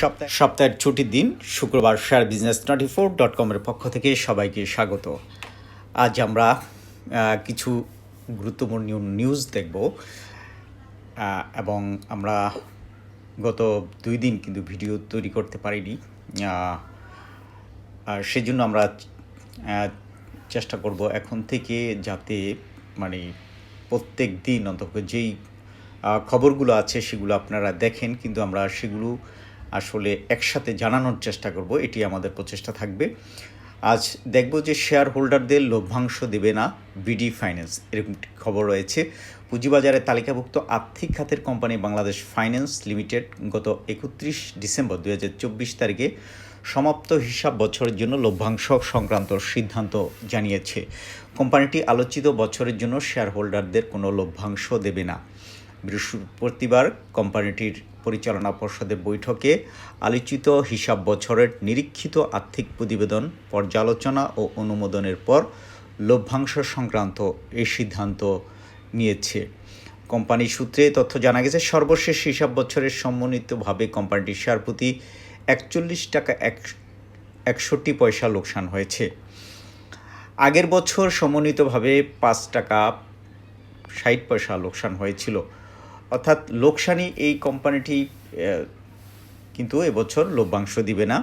সপ্তাহ সপ্তাহের ছুটির দিন, শুক্রবার share business twenty four dot কমের পক্ষ থেকে সবাইকে স্বাগত। আজ আমরা কিছু গুরুত্বপূর্ণ নিউজ দেখব। এবং আমরা গত দুই দিন কিন্তু ভিডিও তৈরি করতে পারিনি। আর সেজন্য আমরা চেষ্টা করব এখন থেকে যাতে মানে প্রত্যেক দিন অন্তত যেই খবরগুলো আছে সেগুলো আপনারা দেখেন। কিন্তু আমরা সেগুলো আসলে একসাথে জানানোর চেষ্টা করব, এটি আমাদের প্রচেষ্টা থাকবে। আজ দেখব যে শেয়ার হোল্ডারদের লভ্যাংশ দেবে না বিডি ফাইন্যান্স, এরকম খবর রয়েছে। পুঁজিবাজারে তালিকাভুক্ত আর্থিক খাতের কোম্পানি বাংলাদেশ ফাইন্যান্স লিমিটেড গত একত্রিশ ডিসেম্বর দু চব্বিশ তারিখে সমাপ্ত হিসাব বছরের জন্য লভ্যাংশ সংক্রান্ত সিদ্ধান্ত জানিয়েছে। কোম্পানিটি আলোচিত বছরের জন্য শেয়ার হোল্ডারদের কোনো লভ্যাংশ দেবে না। বৃহস্পতিবার কোম্পানিটির পরিচালনা পর্ষদের বৈঠকে আলোচিত হিসাব বছরের নিরীক্ষিত আর্থিক প্রতিবেদন, পর্যালোচনা ও অনুমোদনের পর লভ্যাংশ সংক্রান্ত এই সিদ্ধান্ত নিয়েছে। কোম্পানি সূত্রে তথ্য জানা গেছে, সর্বশেষ হিসাব বছরের সমন্বিতভাবে কোম্পানিটির শেয়ার প্রতি একচল্লিশ টাকা এক, একষট্টি পয়সা লোকসান হয়েছে। আগের বছর সমন্বিতভাবে পাঁচ টাকা ষাট পয়সা লোকসান হয়েছিল। অর্থাৎ লোকসানি এই কোম্পানিটি কিন্তু এবছর লভ্যাংশ দিবে না।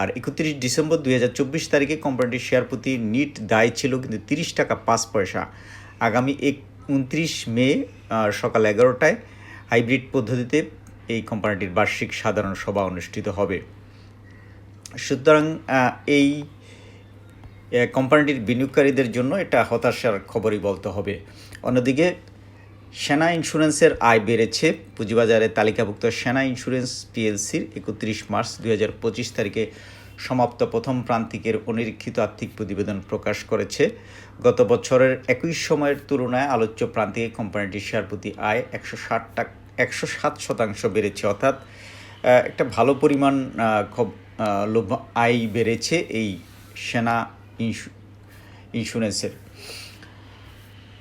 আর একত্রিশ ডিসেম্বর দুই হাজার চব্বিশ তারিখে কোম্পানিটির শেয়ার প্রতি নিট দায় ছিল কিন্তু তিরিশ টাকা পাঁচ পয়সা। আগামী এক উনত্রিশ মে সকাল এগারোটায় হাইব্রিড পদ্ধতিতে এই কোম্পানিটির বার্ষিক সাধারণ সভা অনুষ্ঠিত হবে। সুতরাং এই কোম্পানিটির বিনিয়োগকারীদের জন্য এটা হতাশার খবরই বলতে হবে। অন্যদিকে সেনা ইন্স্যুরেন্সের আয় বেড়েছে। পুঁজিবাজারে তালিকাভুক্ত সেনা ইন্স্যুরেন্স পিএলসির একত্রিশ মার্চ দুই হাজার পঁচিশ তারিখে সমাপ্ত প্রথম প্রান্তিকের অনিরীক্ষিত আর্থিক প্রতিবেদন প্রকাশ করেছে। গত বছরের একই সময়ের তুলনায় আলোচ্য প্রান্তিকে কোম্পানিটির শেয়ার প্রতি আয় একশো ষাট টাকা একশো সাত শতাংশ বেড়েছে। অর্থাৎ একটা ভালো পরিমাণ আয় বেড়েছে এই সেনা ইন্স্যু, ইন্স্যুরেন্সের।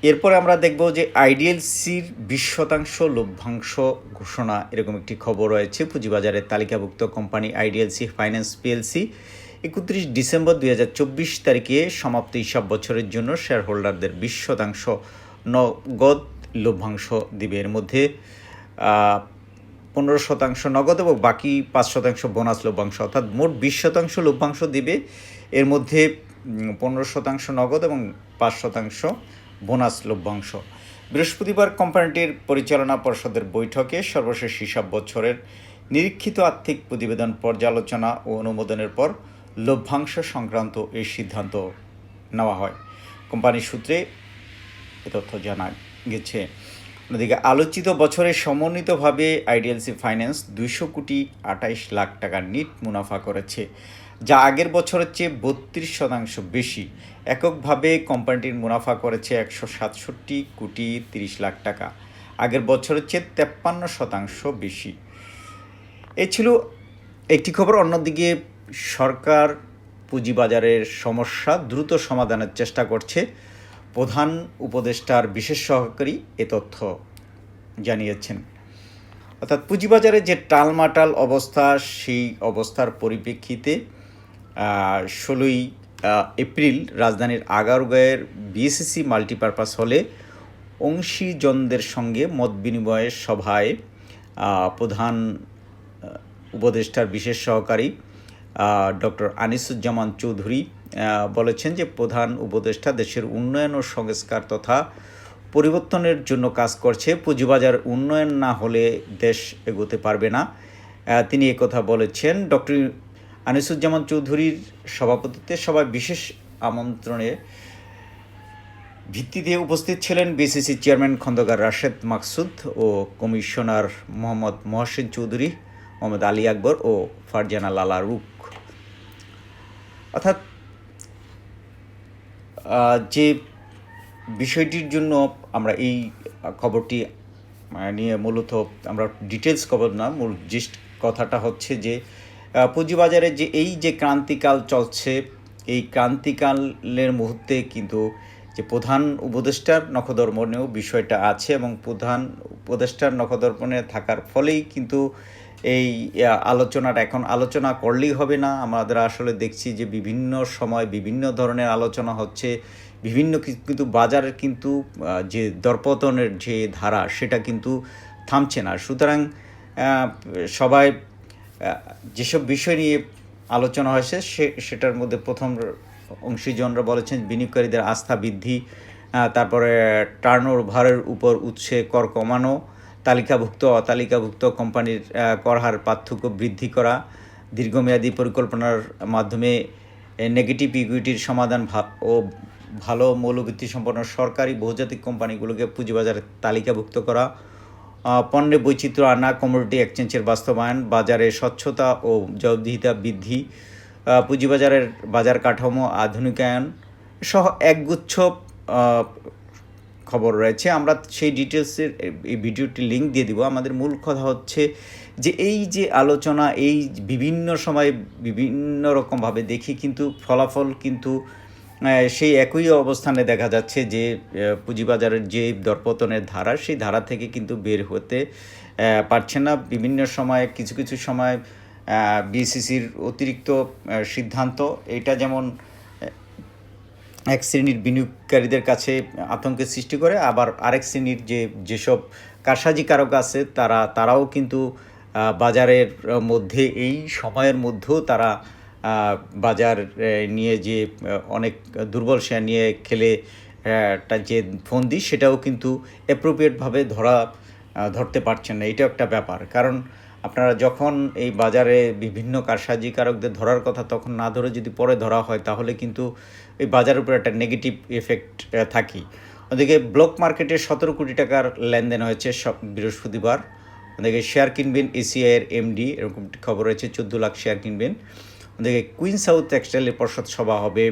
এরপরে আমরা দেখব যে আইডিএলসির বিশ শতাংশ লভ্যাংশ ঘোষণা, এরকম একটি খবর রয়েছে। পুঁজিবাজারের তালিকাভুক্ত কোম্পানি আইডিএলসি ফাইন্যান্স পিএলসি একত্রিশ ডিসেম্বর দুই হাজার চব্বিশ তারিখে সমাপ্ত হিসাব বছরের জন্য শেয়ার হোল্ডারদের বিশ শতাংশ নগদ লভ্যাংশ দিবে। এর মধ্যে পনেরো শতাংশ নগদ এবং বাকি পাঁচ শতাংশ বোনাস লভ্যাংশ, অর্থাৎ মোট বিশ শতাংশ লভ্যাংশ দিবে। এর মধ্যে পনেরো শতাংশ নগদ এবং পাঁচ শতাংশ বোনাস লভ্যাংশ। বৃহস্পতিবার কোম্পানিটির পরিচালনা পর্ষদের বৈঠকে সর্বশেষ হিসাব বছরের নিরীক্ষিত আর্থিক প্রতিবেদন পর্যালোচনা ও অনুমোদনের পর লভ্যাংশ সংক্রান্ত এই সিদ্ধান্ত নেওয়া হয়। কোম্পানির সূত্রে এ তথ্য জানা গেছে। অন্যদিকে, আলোচিত বছরে সমন্বিতভাবে আইডিএলসি ফাইন্যান্স দুইশো কোটি আঠাইশ লাখ টাকার নিট মুনাফা করেছে। যা আগের বছরের চেয়ে বত্রিশ শতাংশ বেশি। এককভাবে কোম্পানিটির মুনাফা করেছে একশো সাতষট্টি কোটি তিরিশ লাখ টাকা। আগের বছরের চেয়ে তেপ্পান্ন শতাংশ বেশি। এ ছিল একটি খবর। অন্যদিকে সরকার পুঁজিবাজারের সমস্যা দ্রুত সমাধানের চেষ্টা করছে। প্রধান উপদেষ্টার বিশেষ সহকারী এ তথ্য জানিয়েছেন। অর্থাৎ পুঁজিবাজারে যে টালমাটাল অবস্থা, সেই অবস্থার পরিপ্রেক্ষিতে ষোলোই এপ্রিল রাজধানীর আগারগাঁয়ের বিএসসি মাল্টিপারপাস হলে অংশীজনদের সঙ্গে মত বিনিময়ের সভায় প্রধান উপদেষ্টার বিশেষ সহকারী ডক্টর আনিসুজ্জামান চৌধুরী বলেছেন যে প্রধান উপদেষ্টা দেশের উন্নয়ন ও সংস্কার তথা পরিবর্তনের জন্য কাজ করছে। পুঁজিবাজার উন্নয়ন না হলে দেশ এগোতে পারবে না। তিনি একথা বলেছেন, ডক্টর আনিসুজ্জামান চৌধুরীর সভাপতিত্বে সবাই বিশেষ আমন্ত্রণে ভিত্তিতে উপস্থিত ছিলেন বিসিসি চেয়ারম্যান খন্দকার রাশেদ মাকসুদ ও কমিশনার মোহাম্মদ মহসিন চৌধুরী, মোহাম্মদ আলী আকবর ও ফারজানা লালা রুক অর্থাৎ যে বিষয়টির জন্য আমরা এই খবরটি নিয়ে মূলত আমরা ডিটেলস খবর না, মূল জিস্ট কথাটা হচ্ছে যে পুঁজিবাজারে যে এই যে ক্রান্তিকাল চলছে, এই ক্রান্তিকালের মুহূর্তে কিন্তু যে প্রধান উপদেষ্টার নখদর্পণেও বিষয়টা আছে এবং প্রধান উপদেষ্টার নখদর্পণে থাকার ফলেই কিন্তু এই আলোচনাটা এখন আলোচনা করলেই হবে না। আমাদের আসলে দেখছি যে বিভিন্ন সময় বিভিন্ন ধরনের আলোচনা হচ্ছে, বিভিন্ন কিন্তু বাজারের কিন্তু যে দরপতনের যে ধারা সেটা কিন্তু থামছে না। সুতরাং সবাই যেসব বিষয় নিয়ে আলোচনা হয়েছে, সে, সেটার মধ্যে প্রথম অংশীজনরা বলেছেন বিনিয়োগকারীদের আস্থা বৃদ্ধি তারপরে টার্ন ওভারের উপর উৎসে কর কমানো, তালিকাভুক্ত, অতালিকাভুক্ত কোম্পানির কর হার পার্থক্য বৃদ্ধি করা, দীর্ঘমেয়াদী পরিকল্পনার মাধ্যমে নেগেটিভ ইকুইটির সমাধান ও ভালো মৌলভিত্তি সম্পন্ন সরকারি বহুজাতিক কোম্পানিগুলোকে পুঁজিবাজারে তালিকাভুক্ত করা পণ্যে বৈচিত্র্য আনা কমোডিটি এক্সচেঞ্জের বাস্তবায়ন, বাজারে স্বচ্ছতা ও জবাবদিহিতা বৃদ্ধি পুঁজিবাজারের বাজার কাঠামো আধুনিকায়ন সহ একগুচ্ছ খবর রয়েছে। আমরা সেই ডিটেলসের এই ভিডিওটি লিঙ্ক দিয়ে দিব। আমাদের মূল কথা হচ্ছে যে এই যে আলোচনা, এই বিভিন্ন সময়ে বিভিন্ন রকমভাবে দেখি কিন্তু ফলাফল কিন্তু সেই একই অবস্থানে দেখা যাচ্ছে যে পুঁজিবাজারের যে দরপতনের ধারা, সেই ধারা থেকে কিন্তু বের হতে পারছে না। বিভিন্ন সময়ে, কিছু কিছু সময় বিসিসির অতিরিক্ত সিদ্ধান্ত, এটা যেমন এক শ্রেণির বিনিয়োগকারীদের কাছে আতঙ্কের সৃষ্টি করে, আবার আরেক শ্রেণির যে, যেসব কারসাজিকারক আছে, তারা, তারাও কিন্তু বাজারের মধ্যে, এই সময়ের মধ্যেও তারা বাজার নিয়ে যে অনেক দুর্বল শেয়ার নিয়ে খেলে একটা যে ফন্দি সেটাও কিন্তু অ্যাপ্রোপ্রিয়েটভাবে ধরা ধরতে পারছেন না। এটাও একটা ব্যাপার। কারণ আপনারা যখন এই বাজারে বিভিন্ন কারসাজিকারকদের ধরার কথা তখন না ধরে যদি পরে ধরা হয়, তাহলে কিন্তু এই বাজারের উপর একটা নেগেটিভ এফেক্ট থাকি ওদিকে ব্লক মার্কেটে সতেরো কোটি টাকার লেনদেন হয়েছে সব বৃহস্পতিবার। ওদিকে শেয়ার কিনবেন এসিআইয়ের এমডি এরকম খবর রয়েছে, চোদ্দ লাখ শেয়ার কিনবেন। ওদিকে কুইন সাউথ টেক্সটাইলের পর্ষদ সভা হবে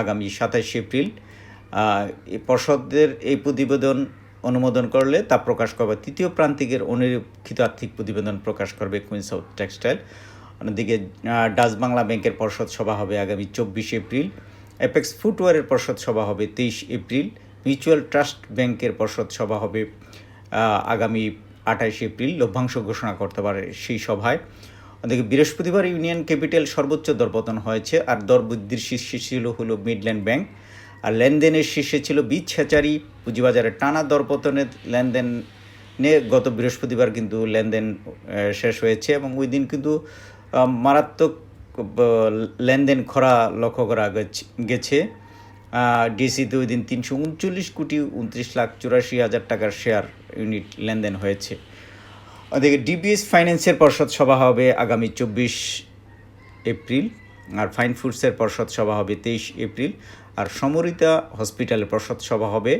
আগামী সাতাশে এপ্রিল। এই পর্ষদের এই প্রতিবেদন অনুমোদন করলে তা প্রকাশ করবে তৃতীয় প্রান্তিকের অনিরীক্ষিত আর্থিক প্রতিবেদন প্রকাশ করবে কুইন সাউথ টেক্সটাইল অন্যদিকে ডাচ বাংলা ব্যাংকের পর্ষদ সভা হবে আগামী চব্বিশে এপ্রিল। অ্যাপেক্স ফুটওয়ারের পর্ষদ সভা হবে তেইশ এপ্রিল। মিউচুয়াল ট্রাস্ট ব্যাংকের পর্ষদ সভা হবে আগামী আঠাইশে এপ্রিল। লভ্যাংশ ঘোষণা করতে পারে সেই সভায়। ওদিকে বৃহস্পতিবার ইউনিয়ন ক্যাপিটাল সর্বোচ্চ দরপতন হয়েছে, আর দর বৃদ্ধির শীর্ষে ছিল হলো মিডল্যান্ড ব্যাংক। আর লেনদেনের শীর্ষে ছিল বীজ ছেচারি পুঁজিবাজারে টানা দরপতনের লেনদেনে গত বৃহস্পতিবার কিন্তু লেনদেন শেষ হয়েছে এবং ওই দিন কিন্তু মারাত্মক লেনদেন খরা লক্ষ্য করা গেছে ডিসিতে ওই দিন তিনশো উনচল্লিশ কোটি উনত্রিশ লাখ চুরাশি হাজার টাকার শেয়ার ইউনিট লেনদেন হয়েছে। ওদিকে ডিবিএস ফাইন্যান্সের পর্ষদ সভা হবে আগামী চব্বিশ এপ্রিল আর ফাইন ফুডসের পর্ষদ সভা হবে তেইশ এপ্রিল আর সমরিতা হসপিটালের পর্ষদ সভা হবে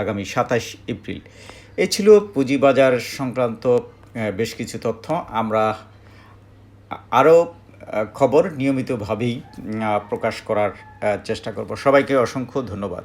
আগামী সাতাশ এপ্রিল। এ ছিল পুঁজিবাজার সংক্রান্ত বেশ কিছু তথ্য। আমরা আরও খবর নিয়মিতভাবেই প্রকাশ করার চেষ্টা করব। সবাইকে অসংখ্য ধন্যবাদ।